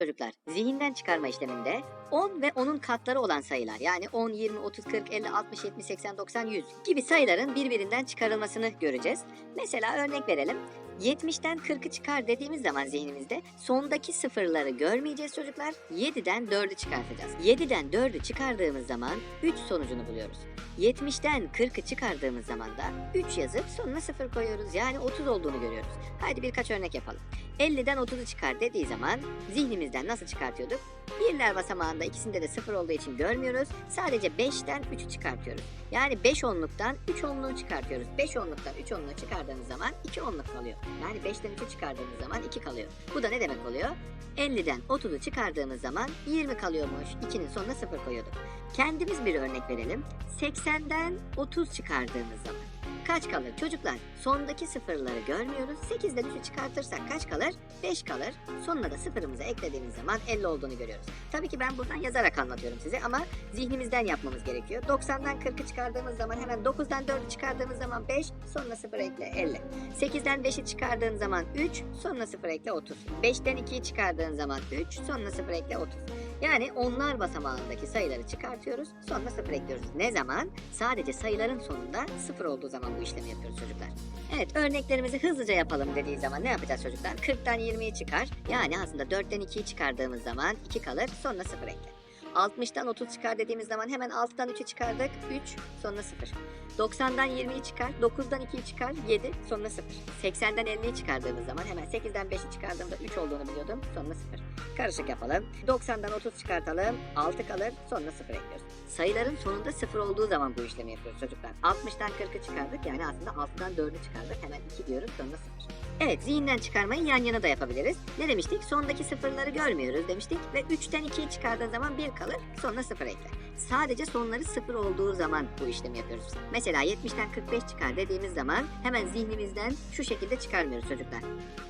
Çocuklar, zihinden çıkarma işleminde 10 ve onun katları olan sayılar yani 10, 20, 30, 40, 50, 60, 70, 80, 90, 100 gibi sayıların birbirinden çıkarılmasını göreceğiz. Mesela örnek verelim. 70'ten 40'ı çıkar dediğimiz zaman zihnimizde sondaki sıfırları görmeyeceğiz çocuklar. 7'den 4'ü çıkartacağız. 7'den 4'ü çıkardığımız zaman 3 sonucunu buluyoruz. 70'ten 40'ı çıkardığımız zaman da 3 yazıp sonuna 0 koyuyoruz. Yani 30 olduğunu görüyoruz. Haydi birkaç örnek yapalım. 50'den 30'u çıkar dediği zaman zihnimizden nasıl çıkartıyorduk? Birler basamağında ikisinde de 0 olduğu için görmüyoruz. Sadece 5'ten 3'ü çıkartıyoruz. Yani 5 onluktan 3 onluğu çıkartıyoruz. 5 onluktan 3 onluğu çıkardığımız zaman 2 onluk kalıyor. Yani 5'ten 3'ü çıkardığımız zaman 2 kalıyor. Bu da ne demek oluyor? 50'den 30'u çıkardığımız zaman 20 kalıyormuş. 2'nin sonuna 0 koyuyorduk. Kendimiz bir örnek verelim. 80'den 30 çıkardığımız zaman kaç kalır? Çocuklar sondaki sıfırları görmüyoruz. 8'den 3'ü çıkartırsak kaç kalır? 5 kalır. Sonuna da sıfırımızı eklediğimiz zaman 50 olduğunu görüyoruz. Tabii ki ben buradan yazarak anlatıyorum size ama zihnimizden yapmamız gerekiyor. 90'dan 40'ı çıkardığımız zaman hemen 9'dan 4'ü çıkardığımız zaman 5, sonuna 0 ekle 50. 8'den 5'i çıkardığın zaman 3, sonuna 0 ekle 30. 5'ten 2'yi çıkardığın zaman 3, sonuna 0 ekle 30. Yani onlar basamağındaki sayıları çıkartıyoruz, sonra 0 ekliyoruz. Ne zaman? Sadece sayıların sonunda 0 olduğu zaman bu işlemi yapıyoruz çocuklar. Evet örneklerimizi hızlıca yapalım dediği zaman ne yapacağız çocuklar? 40'tan 20'yi çıkar. Yani aslında 4'ten 2'yi çıkardığımız zaman 2 kalır, sonra 0 ekle. 60'tan 30 çıkar dediğimiz zaman hemen 6'dan 3'ü çıkardık. 3 sonra 0. 90'dan 20'yi çıkar. 9'dan 2'yi çıkar. 7 sonra 0. 80'den 50'yi çıkardığımız zaman hemen 8'den 5'i çıkardığımda 3 olduğunu biliyordum. Sonra 0. Karışık yapalım. 90'dan 30 çıkartalım. 6 kalır. Sonra 0 ekliyoruz. Sayıların sonunda 0 olduğu zaman bu işlemi yapıyoruz çocuklar. 60'tan 40'ı çıkardık. Yani aslında 6'dan 4'ü çıkardık. Hemen 2 diyoruz. Sonra 0. Evet zihinden çıkarmayı yan yana da yapabiliriz. Ne demiştik? Sondaki sıfırları görmüyoruz demiştik. Ve 3'ten 2'yi çıkardığın zaman 1 kalır. Sonra 0 ekle. Sadece sonları 0 olduğu zaman bu işlemi yapıyoruz. Mesela 70'ten 45 çıkar dediğimiz zaman hemen zihnimizden şu şekilde çıkarmıyoruz çocuklar.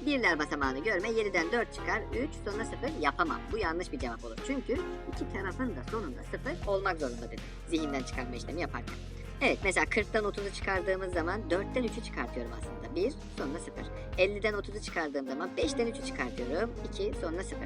Birler basamağını görme 7'den 4 çıkar 3 sonra 0 yapamam. Bu yanlış bir cevap olur. Çünkü iki tarafın da sonunda 0 olmak zorundadır. Zihinden çıkarma işlemi yaparken. Evet mesela 40'tan 30'u çıkardığımız zaman 4'ten 3'ü çıkartıyorum aslında. 1 sonra 0. 50'den 30'u çıkardığım zaman 5'ten 3'ü çıkartıyorum. 2 sonra 0.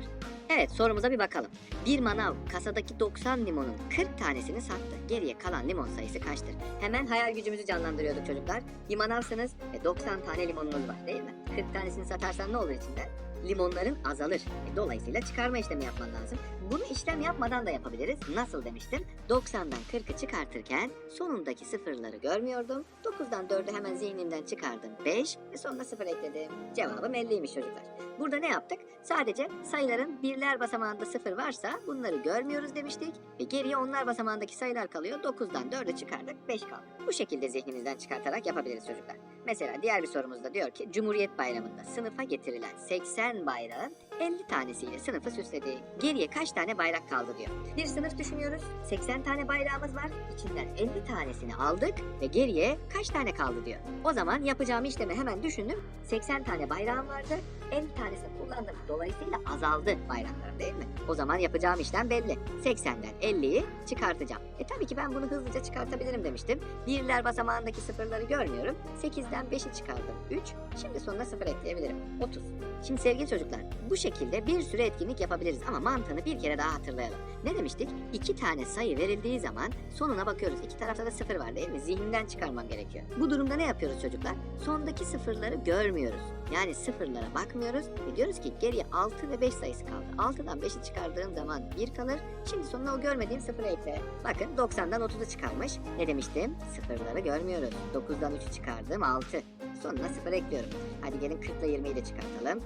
Evet sorumuza bir bakalım. Bir manav kasadaki 90 limonun 40 tanesini sattı. Geriye kalan limon sayısı kaçtır? Hemen hayal gücümüzü canlandırıyorduk çocuklar. Bir manavsınız ve 90 tane limonunuz var değil mi? 40 tanesini satarsan ne olur içinde? Limonların azalır. E, dolayısıyla çıkarma işlemi yapman lazım. Bunu işlem yapmadan da yapabiliriz. Nasıl demiştim? 90'dan 40'ı çıkartırken sonundaki sıfırları görmüyordum. 9'dan 4'ü hemen zihnimden çıkardım. 5 ve sonuna 0 ekledim. Cevabım 50'ymiş çocuklar. Burada ne yaptık? Sadece sayıların birler basamağında 0 varsa bunları görmüyoruz demiştik. Ve geriye onlar basamağındaki sayılar kalıyor. 9'dan 4'ü çıkardık. 5 kaldı. Bu şekilde zihnimizden çıkartarak yapabiliriz çocuklar. Mesela diğer bir sorumuzda diyor ki Cumhuriyet Bayramı'nda sınıfa getirilen 80 bayrağın 50 tanesiyle sınıfı süsledi. Geriye kaç tane bayrak kaldı diyor. Bir sınıf düşünüyoruz. 80 tane bayrağımız var. İçinden 50 tanesini aldık ve geriye kaç tane kaldı diyor. O zaman yapacağım işlemi hemen düşündüm. 80 tane bayrağım vardı. 50 tanesini kullandım. Dolayısıyla azaldı bayraklarım değil mi? O zaman yapacağım işlem belli. 80'den 50'yi çıkartacağım. E tabii ki ben bunu hızlıca çıkartabilirim demiştim. Birler basamağındaki sıfırları görmüyorum. 8'den 5'i çıkardım. 3. Şimdi sonuna 0 ekleyebilirim. 30. Şimdi sevgili çocuklar bu şekilde bir sürü etkinlik yapabiliriz ama mantığını bir kere daha hatırlayalım. Ne demiştik? İki tane sayı verildiği zaman sonuna bakıyoruz. İki tarafta da sıfır var değil mi? Zihninden çıkarmam gerekiyor. Bu durumda ne yapıyoruz çocuklar? Sondaki sıfırları görmüyoruz. Yani sıfırlara bakmıyoruz ve diyoruz ki geriye 6 ve 5 sayısı kaldı. 6'dan 5'i çıkardığım zaman 1 kalır. Şimdi sonuna o görmediğim sıfırı ekle. Bakın 90'dan 30'u çıkarmış. Ne demiştim? Sıfırları görmüyoruz. 9'dan 3'ü çıkardım 6. Sonuna 0 ekliyorum. Hadi gelin 40 ile 20'yi de çıkartalım.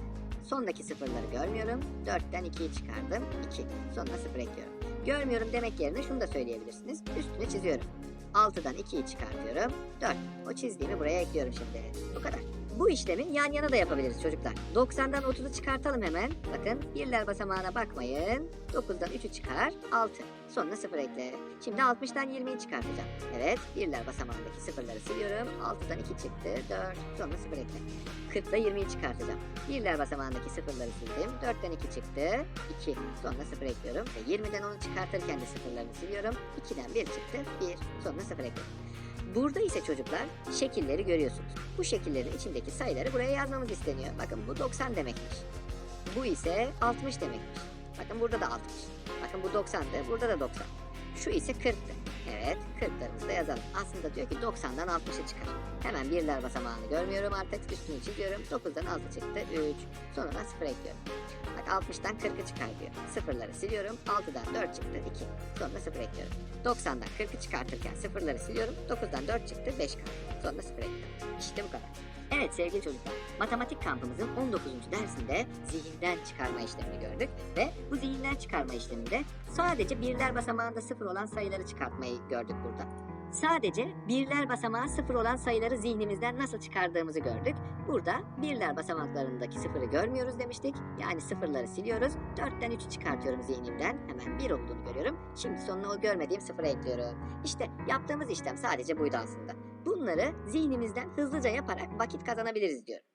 Sondaki sıfırları görmüyorum. 4'ten 2'yi çıkardım. 2. Sonuna 0 ekliyorum. Görmüyorum demek yerine şunu da söyleyebilirsiniz. Üstüne çiziyorum. 6'dan 2'yi çıkartıyorum. 4. O çizdiğimi buraya ekliyorum şimdi. Bu kadar. Bu işlemi yan yana da yapabiliriz çocuklar. 90'dan 30'u çıkartalım hemen. Bakın birler basamağına bakmayın. 9'dan 3'ü çıkar. 6. Sonuna 0 ekle. Şimdi 60'tan 20'yi çıkartacağım. Evet birler basamağındaki sıfırları siliyorum. 6'dan 2 çıktı. 4. Sonuna 0 ekle. 40'da 20'yi çıkartacağım. Birler basamağındaki sıfırları sildim. 4'ten 2 çıktı. 2. Sonra 0 ekliyorum. Ve 20'den 10'u çıkartırken de sıfırlarını siliyorum. 2'den 1 çıktı. 1. Sonra 0 ekliyorum. Burada ise çocuklar şekilleri görüyorsunuz. Bu şekillerin içindeki sayıları buraya yazmamız isteniyor. Bakın bu 90 demekmiş. Bu ise 60 demekmiş. Bakın burada da 60. Bakın bu 90'dı. Burada da 90. Şu ise 40'tı. Evet 40'larımızı da yazalım. Aslında diyor ki 90'dan 60'ı çıkar. Hemen birler basamağını görmüyorum artık. Üstünü çiziyorum. 9'dan 6 çıktı. 3. Sonra 0 ekliyorum. Bak 60'dan 40'ı çıkar diyor. Sıfırları siliyorum. 6'dan 4 çıktı. 2. Sonra 0 ekliyorum. 90'dan 40'ı çıkartırken sıfırları siliyorum. 9'dan 4 çıktı. 5 kaldı. Sonra 0 ekliyorum. İşte bu kadar. Evet sevgili çocuklar, matematik kampımızın 19. dersinde zihinden çıkarma işlemini gördük ve bu zihinden çıkarma işleminde sadece birler basamağında sıfır olan sayıları çıkartmayı gördük burada. Sadece birler basamağı sıfır olan sayıları zihnimizden nasıl çıkardığımızı gördük. Burada birler basamaklarındaki sıfırı görmüyoruz demiştik. Yani sıfırları siliyoruz. 4'ten 3'ü çıkartıyorum zihnimden. Hemen 1 olduğunu görüyorum. Şimdi sonuna o görmediğim sıfıra ekliyorum. İşte yaptığımız işlem sadece buydu aslında. Bunları zihnimizden hızlıca yaparak vakit kazanabiliriz diyorum.